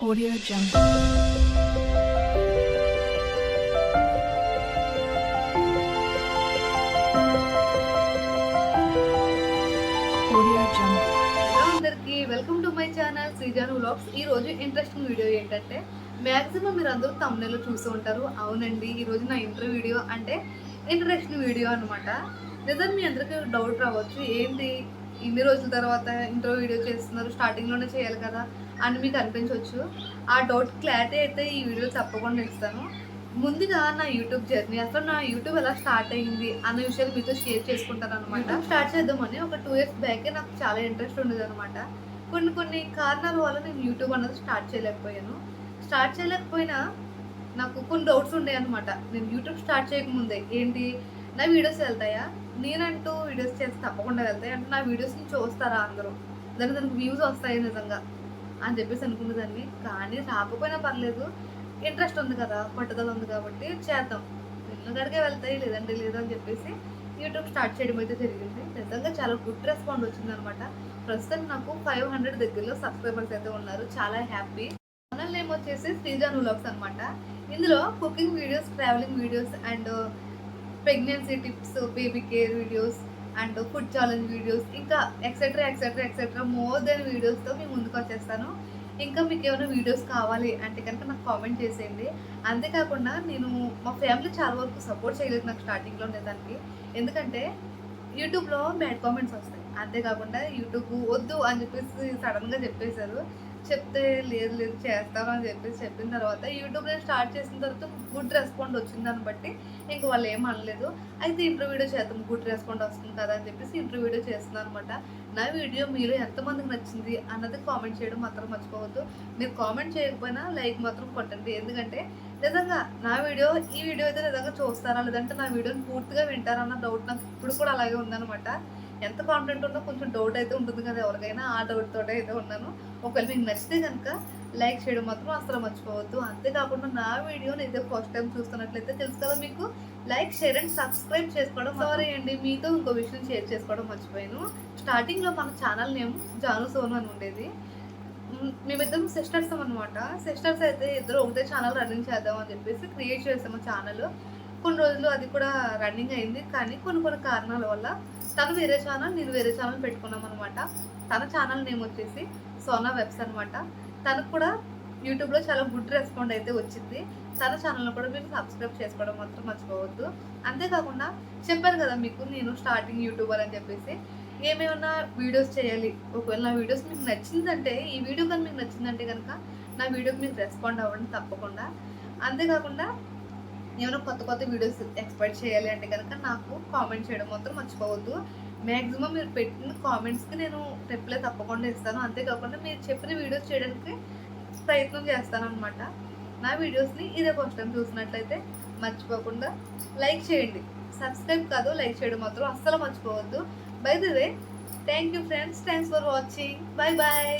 Audio Jungle. Audio Jungle. Welcome to my channel Sreejan vlogs ఈ రోజు interesting video ఏంటంటే maximum మీరు అందరూ తమిళలో చూస్తూ ఉంటారు. అవునండి ఈ రోజు నా ఇంటర్ వీడియో అంటే ఇంట్రడక్షన్ వీడియో అనమాట నిజం మీ అందరికీ డౌట్ రావచ్చు. ఏంటి? ఇన్ని రోజుల తర్వాత ఇంటర్ వీడియో చేస్తున్నారు స్టార్టింగ్లోనే చేయాలి కదా అని మీకు అనిపించవచ్చు. ఆ డౌట్ క్లారిటీ అయితే ఈ వీడియో తప్పకుండా ఇస్తాను. ముందుగా నా యూట్యూబ్ జర్నీ అసలు నా యూట్యూబ్ ఎలా స్టార్ట్ అయ్యింది అన్న విషయాలు మీతో షేర్ చేసుకుంటాను అనమాట స్టార్ట్ చేద్దామని ఒక టూ ఇయర్స్ బ్యాకే నాకు చాలా ఇంట్రెస్ట్ ఉండేది అనమాట కొన్ని కొన్ని కారణాల వల్ల నేను యూట్యూబ్ అన్నది స్టార్ట్ చేయలేకపోయాను. స్టార్ట్ చేయలేకపోయినా నాకు కొన్ని డౌట్స్ ఉండే అనమాట నేను యూట్యూబ్ స్టార్ట్ చేయకముందే ఏంటి? నా వీడియోస్ వెళ్తాయా? నేనంటూ వీడియోస్ చేస్తే తప్పకుండా వెళ్తాయి. అంటే నా వీడియోస్ని చూస్తారా అందరూ? దానికి దానికి వ్యూస్ వస్తాయి నిజంగా అని చెప్పేసి అనుకునేదాన్ని కానీ రాకపోయినా పర్లేదు. ఇంట్రెస్ట్ ఉంది కదా పట్టుదల ఉంది కాబట్టి చేద్దాం. వెళ్ళినగాడికే వెళ్తాయి లేదంటే లేదు అని చెప్పేసి యూట్యూబ్ స్టార్ట్ చేయడం అయితే జరిగింది. నిజంగా చాలా గుడ్ రెస్పాండ్ వచ్చింది అనమాట ప్రస్తుతం నాకు ఫైవ్ హండ్రెడ్ దగ్గరలో సబ్స్క్రైబర్స్ అయితే ఉన్నారు. చాలా హ్యాపీ ఛానల్ నేమ్ వచ్చేసి శ్రీజాన్ వ్లాగ్స్ అనమాట ఇందులో cooking videos travelling videos and pregnancy tips baby care videos and food challenge videos ఇంకా etcetera etcetera etcetera more than వీడియోస్తో మీ ముందుకు వచ్చేస్తాను. ఇంకా మీకు ఏమైనా వీడియోస్ కావాలి అంటే కనుక నాకు కామెంట్ చేసేయండి. అంతేకాకుండా నేను మా ఫ్యామిలీ చాలా వరకు సపోర్ట్ చేయలేదు నాకు స్టార్టింగ్లో ఉండేదానికి. ఎందుకంటే యూట్యూబ్లో బ్యాడ్ కామెంట్స్ వస్తాయి. అంతేకాకుండా యూట్యూబ్ వద్దు అని చెప్పేసి సడన్గా చెప్పేశారు. చెప్తే లేదు లేదు చేస్తాను అని చెప్పేసి చెప్పిన తర్వాత యూట్యూబ్ నేను స్టార్ట్ చేసిన తర్వాత గుడ్ రెస్పాండ్ వచ్చింది దాన్ని బట్టి ఇంక వాళ్ళు ఏం అనలేదు. అయితే ఇంటర్ వీడియో చేద్దాం గుడ్ రెస్పాండ్ వస్తుంది కదా అని చెప్పేసి ఇంటర్ వీడియో చేస్తున్నాను అనమాట. నా వీడియో మీరు ఎంతమందికి నచ్చింది అన్నది కామెంట్ చేయడం మాత్రం మర్చిపోవద్దు. మీరు కామెంట్ చేయకపోయినా లైక్ మాత్రం కొట్టండి. ఎందుకంటే నిజంగా నా వీడియో ఈ వీడియో అయితే నిజంగా చూస్తారా? లేదంటే నా వీడియోని పూర్తిగా వింటారా? అన్న డౌట్ నాకు ఇప్పుడు కూడా అలాగే ఉందన్నమాట. ఎంత కాంటెంట్ ఉన్నా కొంచెం డౌట్ అయితే ఉంటుంది కదా ఎవరికైనా ఆ డౌట్ తోటే అయితే ఉన్నాను. ఒకవేళ మీకు నచ్చితే కనుక లైక్ చేయడం మాత్రం అసలు మర్చిపోవద్దు. అంతేకాకుండా నా వీడియోని అయితే ఫస్ట్ టైం చూస్తున్నట్లయితే తెలుసు కదా మీకు లైక్ షేర్ అండ్ సబ్స్క్రైబ్ చేసుకోవడం సారీ అండి. మీతో ఇంకో విషయం షేర్ చేసుకోవడం మర్చిపోయాను. స్టార్టింగ్లో మన ఛానల్ నేమ్ జాను సోను అని ఉండేది. మేమిద్దరం సిస్టర్స్ అనమాట సిస్టర్స్ అయితే ఇద్దరు ఒకటే ఛానల్ రన్నింగ్ చేద్దాం అని చెప్పేసి క్రియేట్ చేసాము ఛానల్ కొన్ని రోజులు అది కూడా రన్నింగ్ అయింది. కానీ కొన్ని కొన్ని కారణాల వల్ల తను వేరే ఛానల్ నేను వేరే ఛానల్ పెట్టుకున్నాం అనమాట తన ఛానల్ నేమ్ వచ్చేసి సోనా వెబ్స్ అనమాట తనకు కూడా యూట్యూబ్లో చాలా గుడ్ రెస్పాండ్ అయితే వచ్చింది. తన ఛానల్ కూడా మీరు సబ్స్క్రైబ్ చేసుకోవడం మాత్రం మర్చిపోవద్దు. అంతేకాకుండా చెప్పాను కదా మీకు నేను స్టార్టింగ్ యూట్యూబర్ అని చెప్పేసి. ఏమేమన్నా వీడియోస్ చేయాలి? ఒకవేళ నా వీడియోస్ మీకు నచ్చిందంటే ఈ వీడియో కానీ మీకు నచ్చిందంటే కనుక నా వీడియోకి మీకు రెస్పాండ్ అవ్వండి తప్పకుండా. అంతేకాకుండా ఏమైనా కొత్త కొత్త వీడియోస్ ఎక్స్పెక్ట్ చేయాలి అంటే కనుక నాకు కామెంట్ చేయడం మాత్రం మర్చిపోవద్దు. మ్యాక్సిమం మీరు పెట్టిన కామెంట్స్కి నేను రిప్లై తప్పకుండా ఇస్తాను. అంతేకాకుండా మీరు చెప్పిన వీడియోస్ చేయడానికి ప్రయత్నం చేస్తాను అనమాట నా వీడియోస్ని ఇదే ఫస్ట్ టైం చూసినట్లయితే మర్చిపోకుండా లైక్ చేయండి. సబ్స్క్రైబ్ కాదు లైక్ చేయడం మాత్రం అస్సలు మర్చిపోవద్దు. By the way thank you friends thanks for watching bye bye